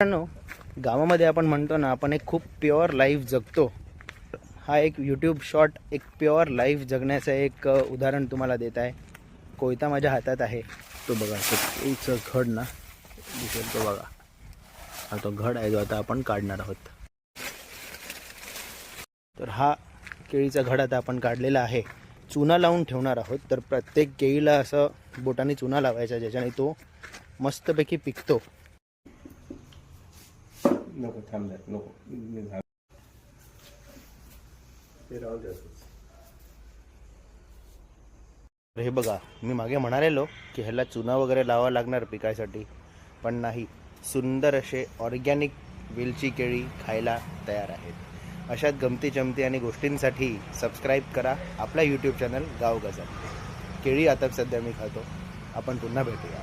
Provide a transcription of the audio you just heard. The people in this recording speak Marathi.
मित्रांनो गावामध्ये आपण म्हणतो ना आपण एक खूप प्युअर लाईफ जगतो. हा एक यूट्यूब शॉट एक प्युअर लाईफ जगण्याचं एक उदाहरण तुम्हाला देत आहे. कोयता माझ्या हातात आहे. तो बघा तो केळीचं घड ना दिसेल तो बघा. हा तो घड आहे जो आता आपण काढणार आहोत. तर हा केळीचा घड आता आपण काढलेला आहे. चुना लावून ठेवणार आहोत तर प्रत्येक केळीला असं बोटाने चुना लावायचा ज्याच्याने तो मस्तपैकी पिकतो. नको थांब जरा, नको. ते राहू हे बघा मी मागे म्हणालेलो की ह्याला चुना वगैरे लावावा लागणार पिकासाठी पण नाही. सुंदर असे ऑर्गॅनिक वेलची केळी खायला तयार आहेत. अशात गमती जमती आणि गोष्टींसाठी सबस्क्राईब करा. आपला यूट्यूब चॅनल गाव गजा केळी आता सध्या मी खातो. आपण पुन्हा भेटूया.